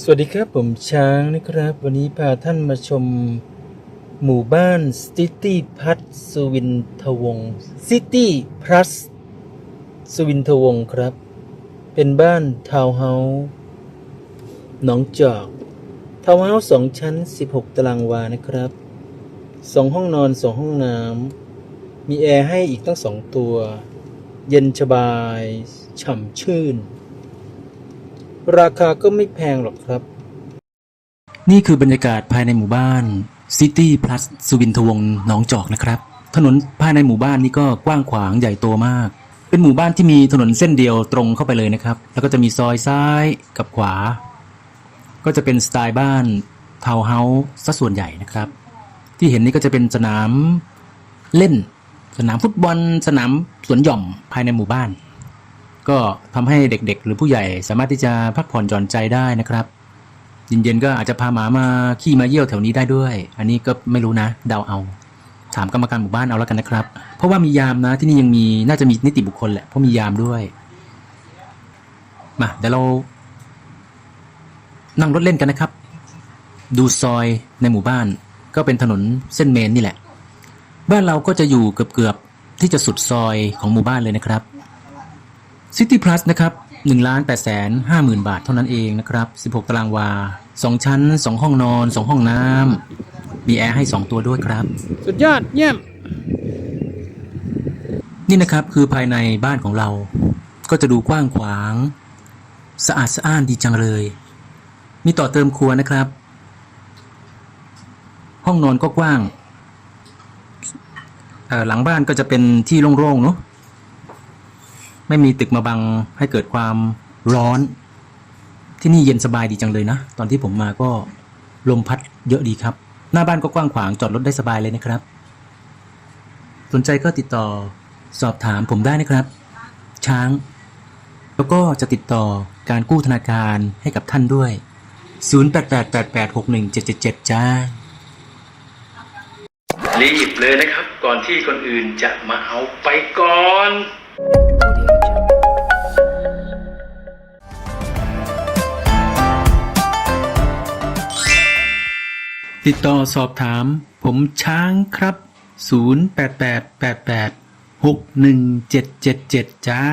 สวัสดีครับผมช้างนะครับ วันนี้พาท่านมาชมหมู่บ้านซิตี้พัทสุวินทวงศ์ซิตี้พลัสสุวินทวงครับ เป็นบ้านทาวน์เฮาส์หนองจอกทาวน์เฮาส์สองชั้น 16 ตารางวานะครับสองห้องนอนสองห้องน้ำมีแอร์ให้อีกตั้งสองตัว เย็นสบาย ฉ่ำชื่น ราคาก็ไม่แพงหรอกครับ นี่คือบรรยากาศภายในหมู่บ้าน City Plus สุวินทวงศ์หนองจอกนะครับ ถนนภายในหมู่บ้านนี้ก็กว้างขวางใหญ่โตมาก เป็นหมู่บ้านที่มีถนนเส้นเดียวตรงเข้าไปเลยนะครับ แล้วก็จะมีซอยซ้ายกับขวา ก็จะเป็นสไตล์บ้านทาวน์เฮาส์ซะส่วนใหญ่นะครับ ที่เห็นนี่ก็จะเป็นสนามเล่น สนามฟุตบอล สนามสวนหย่อมภายในหมู่บ้าน ก็ทำให้เด็กๆ หรือผู้ใหญ่สามารถที่จะพักผ่อนหย่อนใจได้นะครับเย็นๆก็อาจจะพาหมามาขี้มาเยี่ยวแถวนี้ได้ด้วย อันนี้ก็ไม่รู้นะเดาเอา ถามกรรมการหมู่บ้านเอาแล้วกันนะครับ เพราะว่ามียามนะที่นี่ยังมีน่าจะมีนิติบุคคลแหละเพราะมียามด้วยมาเดี๋ยวเรา นั่งรถเล่นกันนะครับ ดูซอยในหมู่บ้าน ก็เป็นถนนเส้นเมนนี่แหละ บ้านเราก็จะอยู่เกือบๆที่จะสุดซอยของหมู่บ้านเลยนะครับ City Plus นะครับ1ล้าน8แสน5หมื่นบาทเท่านั้นเองนะครับ 16 ตารางวา 2 ชั้น 2 ห้องนอน 2 ห้องน้ำมีแอร์ให้ 2 ตัวด้วยครับ สุดยอดเยี่ยม นี่นะครับคือภายในบ้านของเรา ก็จะดูกว้างขวาง สะอาดสะอ้านดีจังเลย มีต่อเติมครัวนะครับ ห้องนอนก็กว้างเอ่อหลังบ้านก็จะเป็นที่โล่งๆเนาะ ไม่มีตึกมาบังให้เกิดความร้อน ที่นี่เย็นสบายดีจังเลยนะ ตอนที่ผมมาก็ลมพัดเยอะดีครับ หน้าบ้านก็กว้างขวางจอดรถได้สบายเลยนะครับ สนใจก็ติดต่อสอบถามผมได้นะครับ ช้าง แล้วก็จะติดต่อการกู้ธนาคารให้กับท่านด้วย 0888861777 จ้า รีบเลยนะครับ ก่อนที่คนอื่นจะมาเอาไปก่อน ติดต่อสอบถาม ผมช้างครับ 0888861777 จ้า